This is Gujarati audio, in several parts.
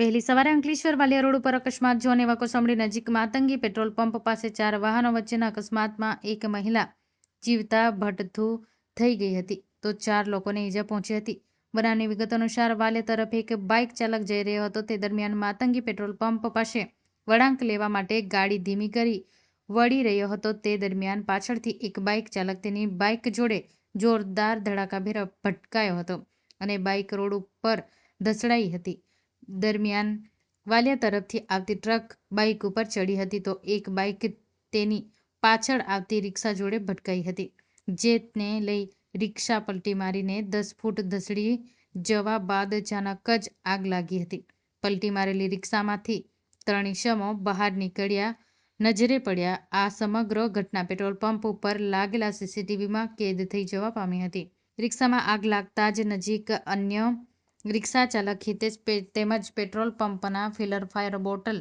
વહેલી સવારે અંકલેશ્વર વાલિયા રોડ ઉપર અકસ્માત જોન એવા કોસંબડી નજીક માતંગી પેટ્રોલ પંપ પાસે ચાર વાહનો વચ્ચેના અકસ્માતમાં એક મહિલા જીવતા ભટથુ થઈ ગઈ હતી તો ચાર લોકોને ઈજા પહોંચી હતી. બનાવની વિગત અનુસાર વાલે તરફ એક બાઇક ચાલક જઈ રહ્યો હતો. તે દરમિયાન માતંગી પેટ્રોલ પંપ પાસે વળાંક લેવા માટે ગાડી ધીમી કરી વળી રહ્યો હતો. તે દરમિયાન પાછળથી એક બાઇક ચાલક તેની બાઇક જોડે જોરદાર ધડાકાભેર ભટકાયો હતો અને બાઇક રોડ ઉપર ધસડાઈ હતી. દરમિયાન વાલિયા તરફથી આવતી ટ્રક બાઇક ઉપર ચડી હતી તો એક બાઇક તેની પાછળ આવતી રિક્ષા જોડે ભટકાઈ હતી, જેને લઈ રિક્ષા પલટી મારીને દસ ફૂટ ધસડી જવા બાદ અચાનક જ આગ લાગી હતી. પલટી મારેલી રિક્ષામાંથી ત્રણ ઈસમો બહાર નીકળ્યા, નજરે પડ્યા. આ સમગ્ર ઘટના પેટ્રોલ પંપ ઉપર લાગેલા સીસીટીવીમાં કેદ થઈ જવા પામી હતી. રિક્ષામાં આગ લાગતા જ નજીક અન્ય રિક્ષા ચાલક હિતેશ તેમજ પેટ્રોલ પંપના ફિલર ફાયર બોટલ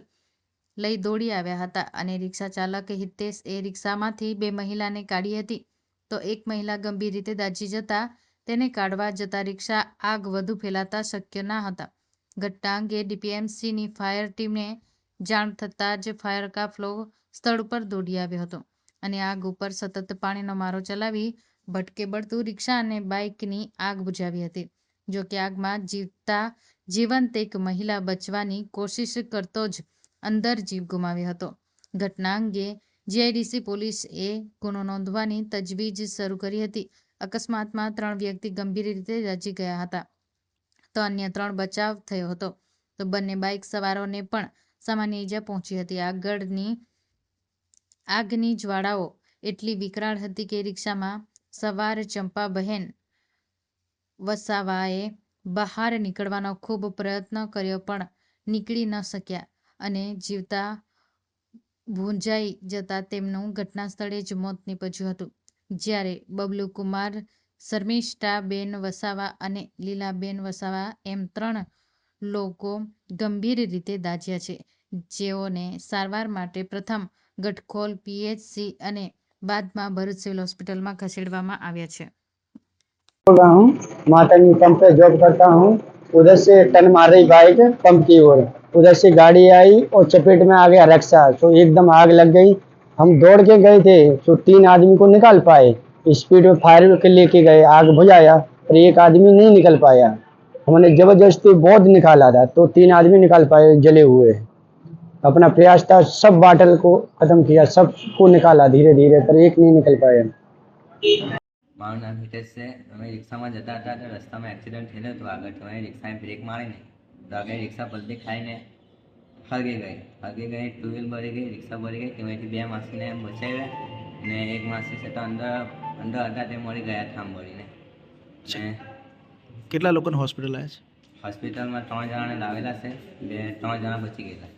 લઈ દોડી આવ્યા હતા અને રિક્ષા ચાલક હિતેશ એ રિક્ષામાંથી બે મહિલાને કાઢી હતી. તો એક મહિલા ગંભીર રીતે દાઝી જતા તેને કાઢવા જતા રિક્ષા આગ વધુ ફેલાતા શક્ય ના હતા. ઘટના અંગે ડીપીએમસીની ફાયર ટીમને જાણ થતાં જ ફાયર કાફલો સ્થળ ઉપર દોડી આવ્યો હતો અને આગ ઉપર સતત પાણીનો મારો ચલાવી ભટકે બળતું રિક્ષા અને બાઇકની આગ બુઝાવી હતી. જો કે આગમાં જીવતા જીવંત એક મહિલા બચવાની કોશિશ કરતો જ અંદર જીવ ગુમાવ્યો હતો. ઘટના અંગે જીઆઈડીસી પોલીસે ગુનો નોંધવાની તજવીજ શરૂ કરી હતી. અકસ્માતમાં ત્રણ વ્યક્તિ ગંભીર રીતે રજી ગયા હતા. તો અન્ય ત્રણ બચાવ થયો હતો. તો બંને બાઇક સવારોને પણ સામાન્ય ઈજા પહોંચી હતી. આગળની આગની જ્વાળાઓ એટલી વિકરાળ હતી કે રિક્ષામાં સવાર ચંપાબહેન વસાવાએ બહાર નીકળવાનો ખૂબ પ્રયત્ન કર્યો પણ નીકળી ન શક્યા અને જીવતા ભૂંજાઈ જતા તેમનું ઘટના સ્થળે જ મોત નીપજ્યું હતું. જ્યારે બબલુ કુમાર શર્મિષ્ઠાબેન વસાવા અને લીલાબેન વસાવા એમ ત્રણ લોકો ગંભીર રીતે દાઝ્યા છે, જેઓને સારવાર માટે પ્રથમ ગટખોલ પીએચસી અને બાદમાં ભરૂચ સિવિલ હોસ્પિટલમાં ખસેડવામાં આવ્યા છે. बोल रहा हूँ मातंगी पंप पे जॉब करता हूँ। उधर से टन मार रही बाइक, पंप की ओर। उधर से गाड़ी आई और चपेट में आ गया रक्षा तो एकदम आग लग गई। हम दौड़ के गए थे तो तीन आदमी को निकाल पाए। स्पीड में फायर के लेके गए, आग बुझाया, पर एक आदमी नहीं निकल पाया। हमने ज़बरदस्ती बहुत निकाला था तो तीन आदमी निकाल पाए, जले हुए। अपना प्रयास था, सब बाटल को खत्म किया, सबको निकाला धीरे धीरे पर एक नहीं निकल पाया। મારું નામ હિતેશ છે. અમે રિક્ષામાં જતા હતા તો રસ્તામાં એક્સિડન્ટ થયેલો હતો. આગળ તો અમે રિક્ષાએ બ્રેક મારીને તો આગળ રિક્ષા પલટી ખાઈને હળગી ગઈ. હળગી ગઈ ટુ વ્હીલ ભરી ગઈ રિક્ષા ભરી ગઈ. તેમાંથી બે માસીને બચાવ્યા ને એક માસી છે તો અંદર અંદર હતા તે મળી ગયા થામ ભરીને કેટલા લોકોને હોસ્પિટલ આવ્યા છે? હોસ્પિટલમાં ત્રણ જણાને લાવેલા છે. બે ત્રણ જણા બચી ગયેલા.